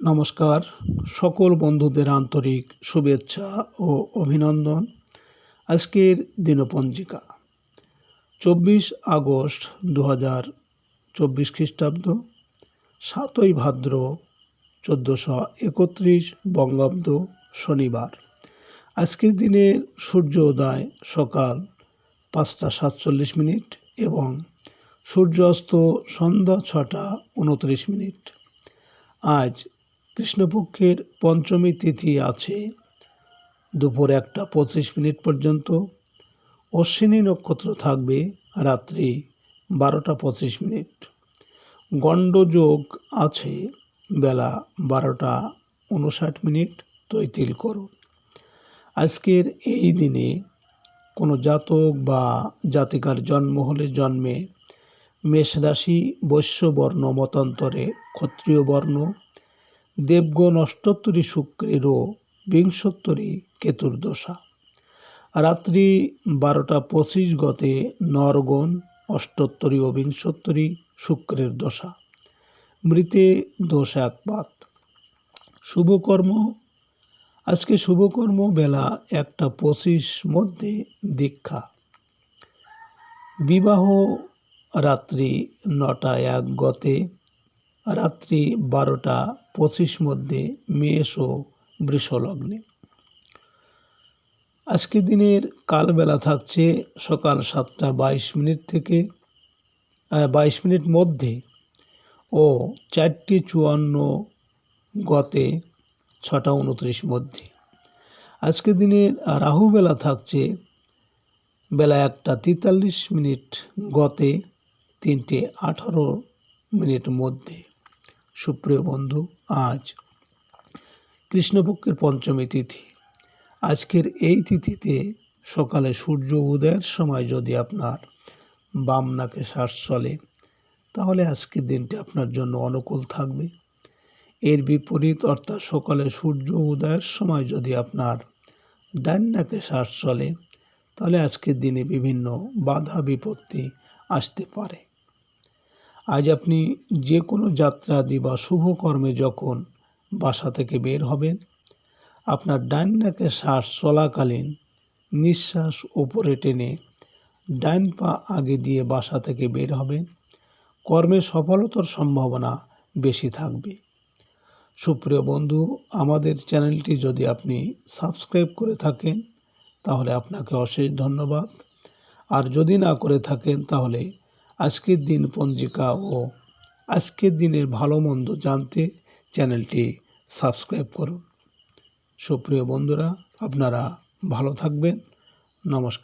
নমস্কার। সকল বন্ধুদের আন্তরিক শুভেচ্ছা ও অভিনন্দন। আজকের দিনপঞ্জিকা, চব্বিশ আগস্ট দু হাজার চব্বিশ খ্রিস্টাব্দ, সাতই ভাদ্র চোদ্দোশো একত্রিশ বঙ্গাব্দ শনিবার। আজকের দিনের সূর্যোদয় সকাল পাঁচটা সাতচল্লিশ মিনিট এবং সূর্যাস্ত সন্ধ্যা ছটা উনত্রিশ মিনিট। আজ কৃষ্ণপক্ষের পঞ্চমী তিথি আছে। দুপুর একটা পঁচিশ মিনিট পর্যন্ত অশ্বিনী নক্ষত্র থাকবে রাত্রি বারোটা পঁচিশ মিনিট। গণ্ডযোগ আছে বেলা বারোটা উনষাট মিনিট তৈতিল করুন আজকের এই দিনে কোনো জাতক বা জাতিকার জন্ম হলে জন্মে মেষ রাশি বৈশ্যবর্ণ মতান্তরে ক্ষত্রিয় বর্ণ দেবগণ অষ্টোত্তরী শুক্রেরও বিংশোত্তরী কেতুর দশা রাত্রি বারোটা পঁচিশ গতে নরগণ অষ্টোত্তরী ও বিংশোত্তরী শুক্রের দশা। মৃতে দোষ একপাত শুভকর্ম। আজকে শুভকর্ম বেলা একটা পঁচিশ মধ্যে দীক্ষা। বিবাহ রাত্রি নটা এক গতে রাত্রি বারোটা পঁচিশ মধ্যে মেষ ও বৃষলগ্নে আজকে দিনের কালবেলা থাকছে সকাল সাতটা বাইশ মিনিট থেকে বাইশ মিনিট মধ্যে ও চারটি চুয়ান্ন গতে ছটা উনত্রিশ মধ্যে। আজকে দিনের রাহুবেলা থাকছে বেলা একটা তেতাল্লিশ মিনিট গতে তিনটে আঠারো মিনিট মধ্যে। সুপ্রিয় বন্ধু, আজ কৃষ্ণপক্ষের পঞ্চমী তিথি। আজকের এই তিথিতে সকালে সূর্য উদয়ের সময় যদি আপনার বাম নাকে শ্বাস চলে, তাহলে আজকের দিনটি আপনার জন্য অনুকূল থাকবে। এর বিপরীত অর্থাৎ সকালে সূর্য উদয়ের সময় যদি আপনার ডান নাকে শ্বাস চলে, তাহলে আজকের দিনে বিভিন্ন বাধা বিপত্তি আসতে পারে। আজ আপনি যে কোনো যাত্রাদি বা শুভ কর্মে যখন বাসা থেকে বের হবেন, আপনার ডান নাকে শ্বাস চলাকালীন নিঃশ্বাস ওপরে টেনে ডান পা আগে দিয়ে বাসা থেকে বের হবেন। কর্মে সফলতার সম্ভাবনা বেশি থাকবে। সুপ্রিয় বন্ধু, আমাদের চ্যানেলটি যদি আপনি সাবস্ক্রাইব করে থাকেন, তাহলে আপনাকে অশেষ ধন্যবাদ। আর যদি না করে থাকেন, তাহলে আজকের দিন পঞ্জিকা ও আজকের দিনের ভালো মন্দ জানতে চ্যানেলটি সাবস্ক্রাইব করুন। সুপ্রিয় বন্ধুরা, আপনারা ভালো থাকবেন। নমস্কার।